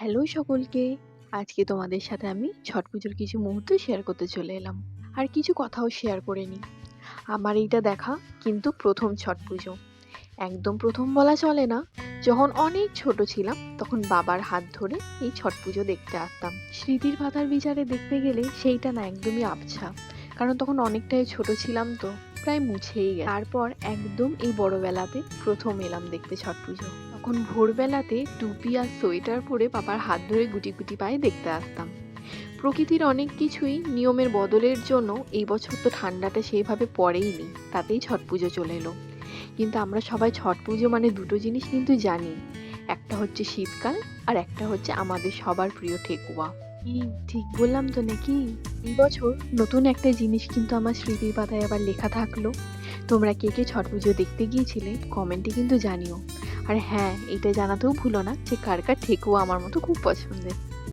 Hello সকলকে। আজকে তোমাদের সাথে আমি ছট পুজোর কিছু মুহূর্ত শেয়ার করতে চলে এলাম। আর কিছু কথাও শেয়ার করে নিই। আমার এইটা দেখা কিন্তু প্রথম ছট পুজো। একদম প্রথম বলা চলে না। যখন অনেক ছোট ছিলাম, তখন বাবার হাত ধরে এই ছট পুজো দেখতে আসতাম। স্মৃতির পাতার বিচারে দেখতে গেলে সেইটা না একদমই আবছা। কারণ তখন অনেকটাই ছোট ছিলাম তো। প্রায় মুছেই গেছে। তারপর একদম এই বড়বেলাতে প্রথম এলাম দেখতে ছট পুজো। তখন ভোরবেলাতে টুপি আর সোয়েটার পরে বাবার হাত ধরে গুটি গুটি পায়ে দেখতে আসতাম। প্রকৃতির অনেক কিছুই নিয়মের বদলের জন্য এই বছর তো ঠান্ডাটা সেইভাবে পড়েইনি, তাতেই ছট পুজো চলে এলো। কিন্তু আমরা সবাই ছট পুজো মানে দুটো জিনিস কিন্তু জানি। একটা হচ্ছে শীতকাল আর একটা হচ্ছে আমাদের সবার প্রিয় ঠেকুয়া। ঠিক বললাম তো নাকি? এই বছর নতুন একটা জিনিস কিন্তু আমার স্মৃতির পাতায় আবার লেখা থাকল। তোমরা কে কে ছট পুজো দেখতে গিয়েছিলে কমেন্টে কিন্তু জানিও। আর হ্যাঁ এটা জানাতেও ভুলো না যে কার কার ঠেকুয়া আমার মতো খুব পছন্দের।